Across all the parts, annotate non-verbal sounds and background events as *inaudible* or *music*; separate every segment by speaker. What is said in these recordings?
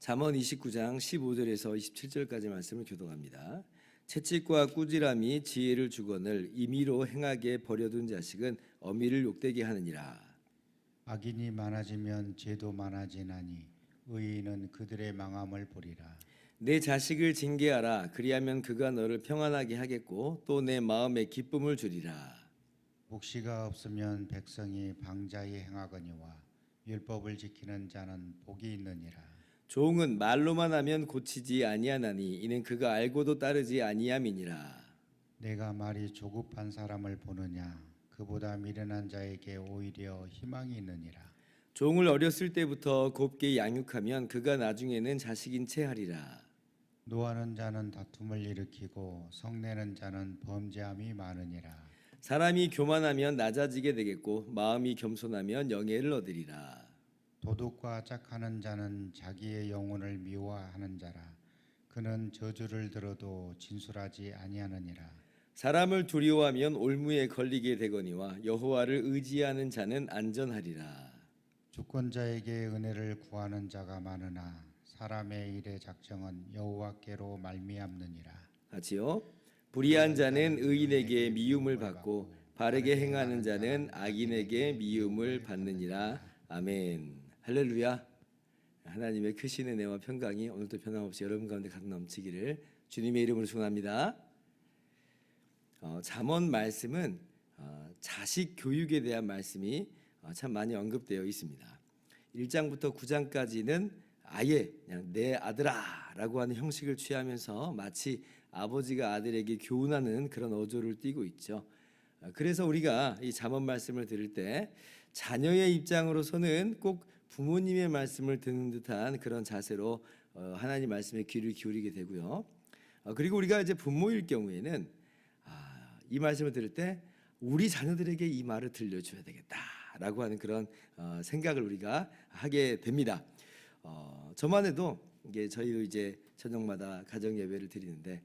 Speaker 1: 잠언 29장 15절에서 27절까지 말씀을 교독합니다. 채찍과 꾸지람이 지혜를 주거늘 임의로 행하게 버려둔 자식은 어미를 욕되게 하느니라.
Speaker 2: 악인이 많아지면 죄도 많아지나니 의인은 그들의 망함을 보리라.
Speaker 1: 내 자식을 징계하라 그리하면 그가 너를 평안하게 하겠고 또 내 마음에 기쁨을 주리라.
Speaker 2: 복시가 없으면 백성이 방자히 행하거니와 율법을 지키는 자는 복이 있느니라.
Speaker 1: 종은 말로만 하면 고치지 아니하나니 이는 그가 알고도 따르지 아니함이니라.
Speaker 2: 내가 말이 조급한 사람을 보느냐 그보다 미련한 자에게 오히려 희망이 있느니라.
Speaker 1: 종을 어렸을 때부터 곱게 양육하면 그가 나중에는 자식인 채 하리라.
Speaker 2: 노하는 자는 다툼을 일으키고 성내는 자는 범죄함이 많으니라.
Speaker 1: 사람이 교만하면 낮아지게 되겠고 마음이 겸손하면 영예를 얻으리라.
Speaker 2: 도둑과 짝하는 자는 자기의 영혼을 미워하는 자라 그는 저주를 들어도 진술하지 아니하느니라
Speaker 1: 사람을 두려워하면 올무에 걸리게 되거니와 여호와를 의지하는 자는 안전하리라
Speaker 2: 주권자에게 은혜를 구하는 자가 많으나 사람의 일의 작정은 여호와께로 말미암느니라
Speaker 1: 하지요 불의한 자는 의인에게 미움을 받고 바르게 행하는 자는 악인에게 미움을 받느니라 아멘. 할렐루야. 하나님의 크신 그 은혜와 평강이 오늘도 변함없이 여러분 가운데 가득 넘치기를 주님의 이름으로 축원합니다. 어, 잠언 말씀은 어, 자식 교육에 대한 말씀이 어, 참 많이 언급되어 있습니다. 1장부터 9장까지는 아예 그냥 내 아들아라고 하는 형식을 취하면서 마치 아버지가 아들에게 교훈하는 그런 어조를 띠고 있죠. 어, 그래서 우리가 이 잠언 말씀을 들을 때 자녀의 입장으로서는 꼭 부모님의 말씀을 듣는 듯한 그런 자세로 어, 하나님 말씀에 귀를 기울이게 되고요. 어, 그리고 우리가 이제 부모일 경우에는 아, 이 말씀을 들을 때 우리 자녀들에게 이 말을 들려줘야 되겠다라고 하는 그런 어, 생각을 우리가 하게 됩니다. 저만 해도 이게 저희도 이제 저녁마다 가정 예배를 드리는데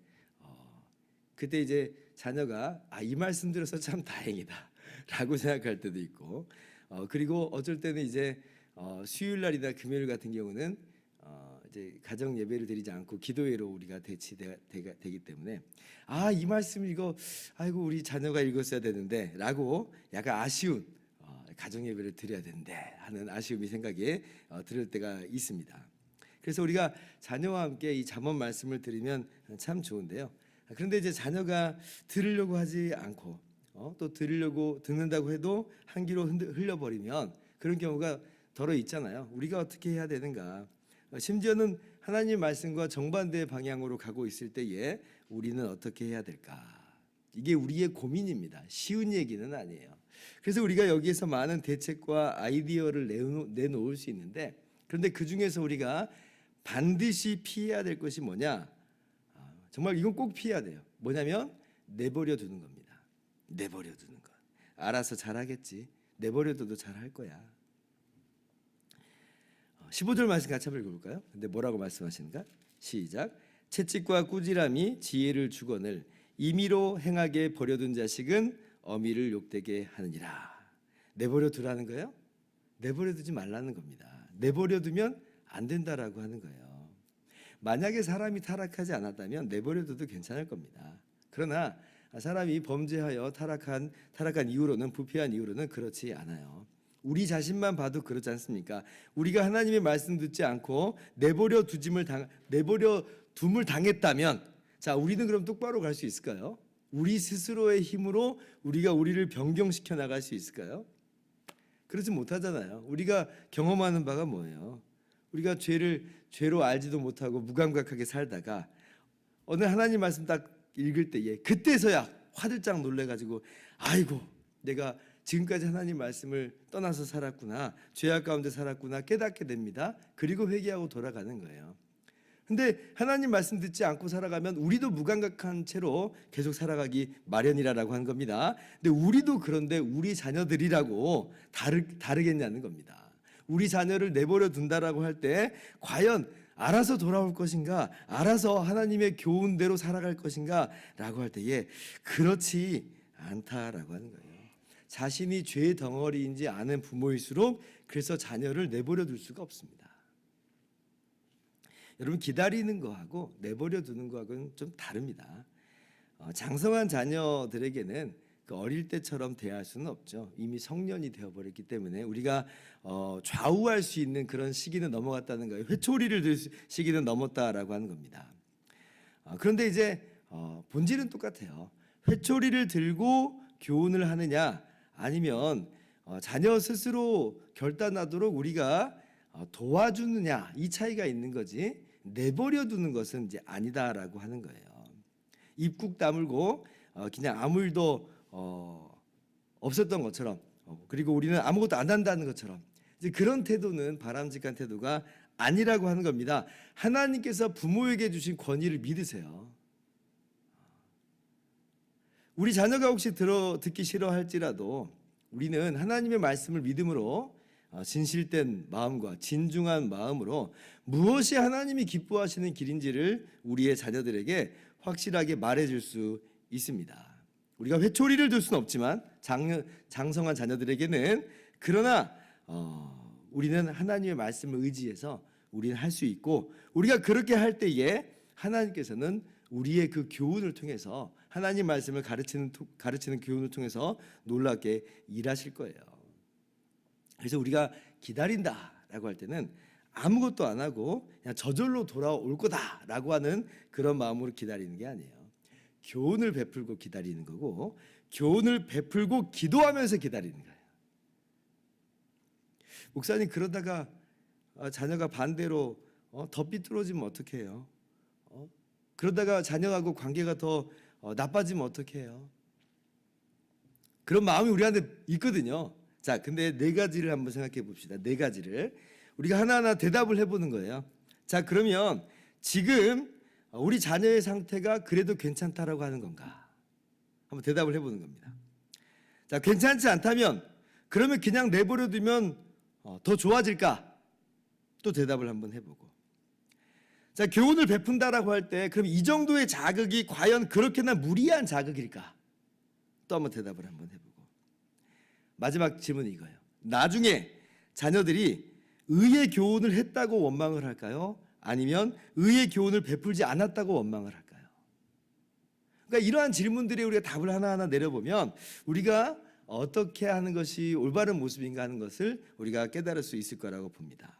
Speaker 1: 그때 이제 자녀가 아 이 말씀 들어서 참 다행이다라고 *laughs* 생각할 때도 있고 그리고 어쩔 때는 이제 어, 수요일 날이나 금요일 같은 경우는 어, 이제 가정 예배를 드리지 않고 기도회로 우리가 대치되기 때문에 아 이 말씀 이거 아이고 우리 자녀가 읽었어야 되는데라고 약간 아쉬운 어, 가정 예배를 드려야 되는데 하는 아쉬움이 생각에 어, 들을 때가 있습니다. 그래서 우리가 자녀와 함께 이 잠언 말씀을 드리면참 좋은데요. 그런데 이제 자녀가 들으려고 하지 않고 어, 또 들으려고 듣는다고 해도 한 귀로 흘려버리면 그런 경우가 더러 있잖아요. 우리가 어떻게 해야 되는가? 어, 심지어는 하나님 말씀과 정반대의 방향으로 가고 있을 때에 우리는 어떻게 해야 될까? 이게 우리의 고민입니다. 쉬운 얘기는 아니에요. 그래서 우리가 여기에서 많은 대책과 아이디어를 내놓을 수 있는데 그런데 그 중에서 우리가 반드시 피해야 될 것이 뭐냐? 아, 정말 이건 꼭 피해야 돼요. 뭐냐면 내버려 두는 겁니다. 내버려 두는 것. 알아서 잘하겠지. 내버려 둬도 잘할 거야. 15절 말씀 같이 한번 읽어볼까요? 근데 뭐라고 말씀하시는가? 시작. 채찍과 꾸지람이 지혜를 주거늘 임의로 행하게 버려둔 자식은 어미를 욕되게 하느니라. 내버려 두라는 거예요? 내버려 두지 말라는 겁니다. 내버려 두면 안 된다라고 하는 거예요. 만약에 사람이 타락하지 않았다면 내버려 둬도 괜찮을 겁니다. 그러나 사람이 범죄하여 타락한 타락한 이후로는 부패한 이후로는 그렇지 않아요. 우리 자신만 봐도 그렇지 않습니까? 우리가 하나님의 말씀 듣지 않고 내버려 두짐을 당 내버려 둠을 당했다면 자, 우리는 그럼 똑바로 갈 수 있을까요? 우리 스스로의 힘으로 우리가 우리를 변경시켜 나갈 수 있을까요? 그러지 못하잖아요. 우리가 경험하는 바가 뭐예요? 우리가 죄를 죄로 알지도 못하고 무감각하게 살다가 어느 하나님 말씀 딱 읽을 때에 그때서야 화들짝 놀래 가지고 아이고 내가 지금까지 하나님 말씀을 떠나서 살았구나. 죄악 가운데 살았구나. 깨닫게 됩니다. 그리고 회개하고 돌아가는 거예요. 근데 하나님 말씀 듣지 않고 살아가면 우리도 무감각한 채로 계속 살아가기 마련이라라고 한 겁니다. 근데 우리도 그런데 우리 자녀들이라고 다르, 다르겠냐는 겁니다. 우리 자녀를 내버려 둔다라고 할 때 과연 알아서 돌아올 것인가, 알아서 하나님의 교훈대로 살아갈 것인가라고 할 때에 그렇지 않다라고 하는 거예요. 자신이 죄 덩어리인지 아는 부모일수록 그래서 자녀를 내버려 둘 수가 없습니다. 여러분 기다리는 거하고 내버려 두는 거하고는 좀 다릅니다. 어, 장성한 자녀들에게는 그 어릴 때처럼 대할 수는 없죠. 이미 성년이 되어버렸기 때문에 우리가 어, 좌우할 수 있는 그런 시기는 넘어갔다는 거예요. 회초리를 들 시기는 넘었다라고 하는 겁니다. 어, 그런데 이제 본질은 똑같아요. 회초리를 들고 교훈을 하느냐 아니면 어, 자녀 스스로 결단하도록 우리가 어, 도와주느냐 이 차이가 있는 거지 내버려 두는 것은 이제 아니다라고 하는 거예요. 입국 다물고 어, 그냥 아무 일도 없었던 것처럼 그리고 우리는 아무것도 안 한다는 것처럼 그런 태도는 바람직한 태도가 아니라고 하는 겁니다. 하나님께서 부모에게 주신 권위를 믿으세요. 우리 자녀가 혹시 들어 듣기 싫어할지라도 우리는 하나님의 말씀을 믿음으로 어, 진실된 마음과 진중한 마음으로 무엇이 하나님이 기뻐하시는 길인지를 우리의 자녀들에게 확실하게 말해줄 수 있습니다. 우리가 회초리를 들 수는 없지만 장, 장성한 자녀들에게는 그러나 어, 우리는 하나님의 말씀을 의지해서 우리는 할 수 있고 우리가 그렇게 할 때에 하나님께서는 우리의 그 교훈을 통해서 하나님 말씀을 가르치는 가르치는 교훈을 통해서 놀랍게 일하실 거예요. 그래서 우리가 기다린다라고 할 때는 아무것도 안 하고 그냥 저절로 돌아올 거다라고 하는 그런 마음으로 기다리는 게 아니에요. 교훈을 베풀고 기다리는 거고 교훈을 베풀고 기도하면서 기다리는 거예요. 목사님 그러다가 어, 자녀가 반대로 어, 더 삐뚤어지면 어떡 해요? 그러다가 자녀하고 관계가 더 어, 나빠지면 어떻게 해요? 그런 마음이 우리한테 있거든요. 자, 근데 네 가지를 한번 생각해 봅시다. 네 가지를. 우리가 하나하나 대답을 해보는 거예요. 자, 그러면 지금 우리 자녀의 상태가 그래도 괜찮다라고 하는 건가? 한번 대답을 해보는 겁니다. 자, 괜찮지 않다면 그러면 그냥 내버려 두면 어, 더 좋아질까? 또 대답을 한번 해보고. 자, 교훈을 베푼다라고 할 때, 그럼 이 정도의 자극이 과연 그렇게나 무리한 자극일까? 또 한번 대답을 한번 해보고. 마지막 질문이 거예요 나중에 자녀들이 의의 교훈을 했다고 원망을 할까요? 아니면 의의 교훈을 베풀지 않았다고 원망을 할까요? 그러니까 이러한 질문들에 우리가 답을 하나하나 내려보면 우리가 어떻게 하는 것이 올바른 모습인가 하는 것을 우리가 깨달을 수 있을 거라고 봅니다.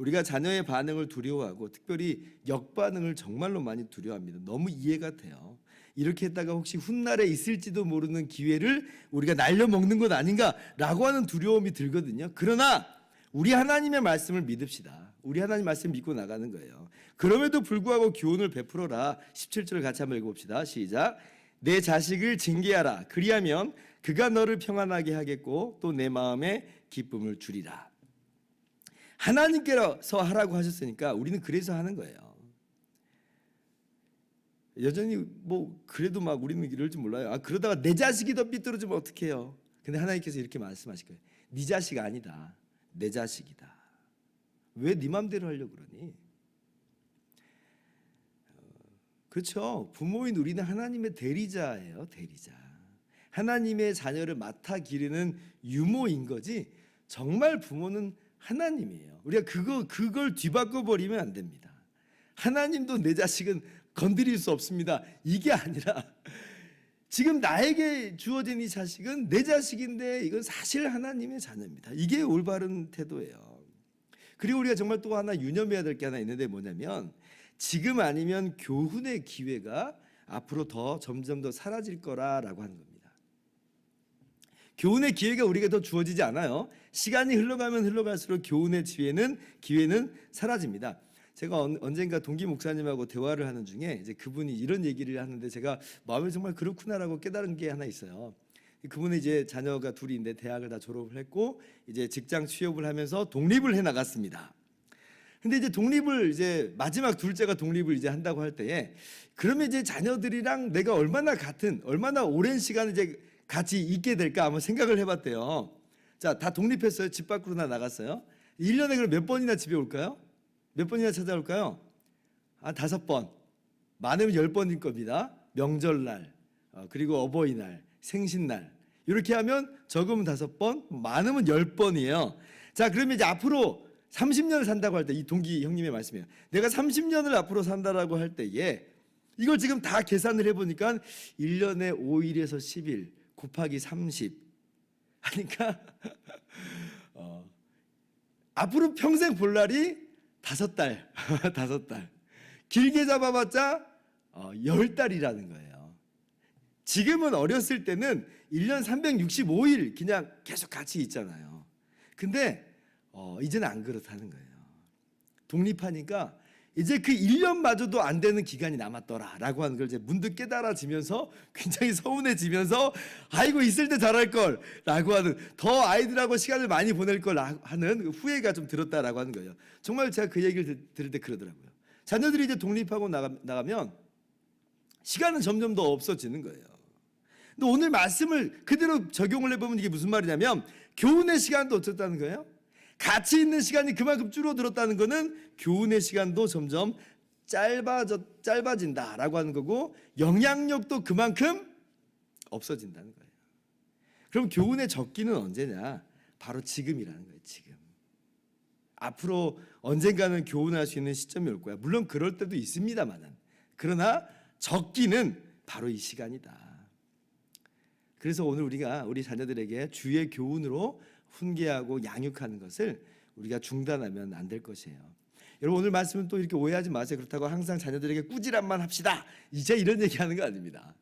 Speaker 1: 우리가 자녀의 반응을 두려워하고 특별히 역반응을 정말로 많이 두려워합니다. 너무 이해가 돼요. 이렇게 했다가 혹시 훗날에 있을지도 모르는 기회를 우리가 날려먹는 것 아닌가라고 하는 두려움이 들거든요. 그러나 우리 하나님의 말씀을 믿읍시다. 우리 하나님 말씀 믿고 나가는 거예요. 그럼에도 불구하고 교훈을 베풀어라. 1 7절 같이 한번 읽어봅시다. 시작. 내 자식을 징계하라. 그리하면 그가 너를 평안하게 하겠고 또 내 마음에 기쁨을 주리라. 하나님께서 하라고 하셨으니까 우리는 그래서 하는 거예요. 여전히 뭐 그래도 막 우리는 이럴 줄 몰라요. 아 그러다가 내 자식이 더 삐뚤어지면 어떡해요. 근데 하나님께서 이렇게 말씀하실 거예요. 네 자식 아니다. 내 자식이다. 왜네 맘대로 하려고 그러니? 어, 그렇죠. 부모인 우리는 하나님의 대리자예요. 대리자. 하나님의 자녀를 맡아 기르는 유모인 거지. 정말 부모는 하나님이에요. 우리가 그거 그걸 뒤바꿔 버리면 안 됩니다. 하나님도 내 자식은 건드릴 수 없습니다. 이게 아니라 지금 나에게 주어진 이 자식은 내 자식인데 이건 사실 하나님의 자녀입니다. 이게 올바른 태도예요. 그리고 우리가 정말 또 하나 유념해야 될 게 하나 있는데 뭐냐면 지금 아니면 교훈의 기회가 앞으로 더 점점 더 사라질 거라라고 하는 겁니다. 교훈의 기회가 우리가 더 주어지지 않아요. 시간이 흘러가면 흘러갈수록 교훈의 지회는 기회는 사라집니다. 제가 언젠가 동기 목사님하고 대화를 하는 중에 이제 그분이 이런 얘기를 하는데 제가 마음이 정말 그렇구나라고 깨달은 게 하나 있어요. 그분은 이제 자녀가 둘인데 대학을 다 졸업을 했고 이제 직장 취업을 하면서 독립을 해 나갔습니다. 근데 이제 독립을 이제 마지막 둘째가 독립을 이제 한다고 할 때에 그러면 이제 자녀들이랑 내가 얼마나 같은 얼마나 오랜 시간 이제 같이 있게 될까 한번 생각을 해봤대요. 자, 다 독립했어요. 집 밖으로 나 나갔어요. 1년에 그럼 몇 번이나 집에 올까요? 몇 번이나 찾아올까요? 아, 다섯 번. 많으면 열 번일 겁니다. 명절날, 어, 그리고 어버이날, 생신날. 이렇게 하면 적으면 다섯 번, 많으면 열 번이에요. 자, 그러면 이제 앞으로 30년을 산다고 할 때 이 동기 형님의 말씀이에요. 내가 30년을 앞으로 산다라고 할 때에 이걸 지금 다 계산을 해보니까 1년에 5일에서 10일, 곱하기 30 하니까 *laughs* 어, 앞으로 평생 볼 날이 다섯 달, *laughs* 다섯 달. 길게 잡아봤자 어, 열 달이라는 거예요. 지금은 어렸을 때는 1년 365일 그냥 계속 같이 있잖아요. 근데 어, 이제는 안 그렇다는 거예요. 독립하니까 이제 그 1년마저도 안 되는 기간이 남았더라. 라고 하는 걸 이제 문득 깨달아지면서 *laughs* 굉장히 서운해지면서 아이고, 있을 때 잘할 걸. 라고 하는 더 아이들하고 시간을 많이 보낼 걸 하는 그 후회가 좀 들었다라고 하는 거예요. 정말 제가 그 얘기를 들을 때 그러더라고요. 자녀들이 이제 독립하고 나가, 면 시간은 점점 더 없어지는 거예요. 근데 오늘 말씀을 그대로 적용을 해보면 이게 무슨 말이냐면 교훈의 시간도 없었다는 거예요. 같이 있는 시간이 그만큼 줄어들었다는 것은 교훈의 시간도 점점 짧아져, 짧아진다라고 하는 거고 영향력도 그만큼 없어진다는 거예요. 그럼 교훈의 적기는 언제냐? 바로 지금이라는 거예요, 지금. 앞으로 언젠가는 교훈할 수 있는 시점이 올 거야. 물론 그럴 때도 있습니다만은. 그러나 적기는 바로 이 시간이다. 그래서 오늘 우리가 우리 자녀들에게 주의 교훈으로 훈계하고 양육하는 것을 우리가 중단하면 안 될 것이에요. 여러분 오늘 말씀은 또 이렇게 오해하지 마세요. 그렇다고 항상 자녀들에게 꾸지람만 합시다. 이제 이런 *laughs* 얘기하는 거 아닙니다.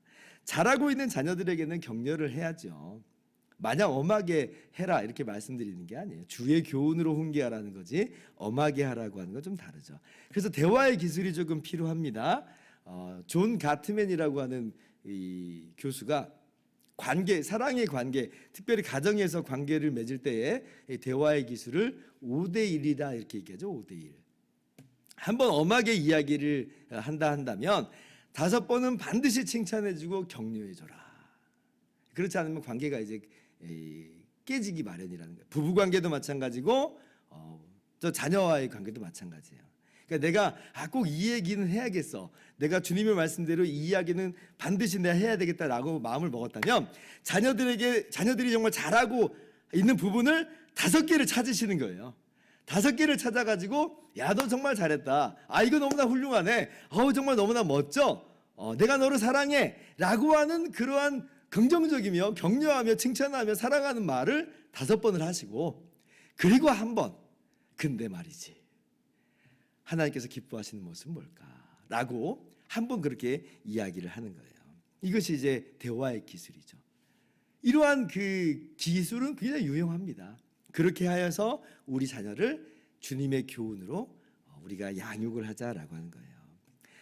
Speaker 1: 잘하고 있는 자녀들에게는 격려를 해야죠. 마냥 엄하게 해라 이렇게 말씀드리는 게 아니에요. 주의 교훈으로 훈계하라는 거지 엄하게 하라고 하는 건좀 다르죠. 그래서 대화의 기술이 조금 필요합니다. 어, 존 가트맨이라고 하는 이 교수가 관계, 사랑의 관계, 특별히 가정에서 관계를 맺을 때에 대화의 기술을 5대1이다 이렇게 얘기하죠. 5대1. 한번 엄하게 이야기를 어, 한다 한다면 다섯 번은 반드시 칭찬해주고 격려해줘라. 그렇지 않으면 관계가 이제 깨지기 마련이라는 거예요. 부부 관계도 마찬가지고 어, 저 자녀와의 관계도 마찬가지예요. 그러니까 내가 아, 꼭 이 얘기는 해야겠어. 내가 주님의 말씀대로 이 이야기는 반드시 내가 해야 되겠다라고 마음을 먹었다면 자녀들에게 자녀들이 정말 잘하고 있는 부분을 다섯 개를 찾으시는 거예요. 다섯 개를 찾아가지고 야 너 정말 잘했다. 아 이거 너무나 훌륭하네. 어우 정말 너무나 멋져. 어, 내가 너를 사랑해라고 하는 그러한 긍정적이며 격려하며 칭찬하며 사랑하는 말을 다섯 번을 하시고 그리고 한 번 근데 말이지 하나님께서 기뻐하시는 모습은 뭘까라고 한 번 그렇게 이야기를 하는 거예요. 이것이 이제 대화의 기술이죠. 이러한 그 기술은 굉장히 유용합니다. 그렇게 하여서 우리 자녀를 주님의 교훈으로 어, 우리가 양육을 하자라고 하는 거예요.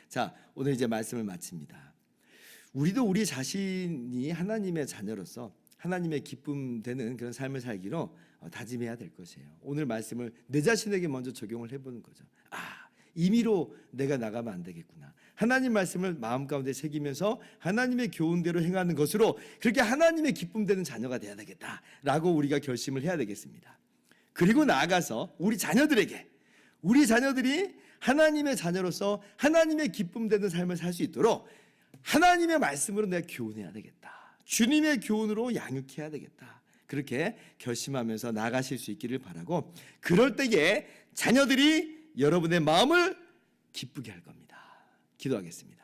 Speaker 1: 자, 오늘 이제 말씀을 마칩니다. 우리도 우리 자신이 하나님의 자녀로서 하나님의 기쁨 되는 그런 삶을 살기로 어, 다짐해야 될 것이에요. 오늘 말씀을 내 자신에게 먼저 적용을 해보는 거죠. 아, 임의로 내가 나가면 안 되겠구나. 하나님 말씀을 마음 가운데 새기면서 하나님의 교훈대로 행하는 것으로 그렇게 하나님의 기쁨 되는 자녀가 되어야 되겠다라고 우리가 결심을 해야 되겠습니다. 그리고 나아가서 우리 자녀들에게 우리 자녀들이 하나님의 자녀로서 하나님의 기쁨 되는 삶을 살 수 있도록 하나님의 말씀으로 내가 교훈해야 되겠다. 주님의 교훈으로 양육해야 되겠다. 그렇게 결심하면서 나가실 수 있기를 바라고 그럴 때에 자녀들이 여러분의 마음을 기쁘게 할 겁니다. 기도하겠습니다.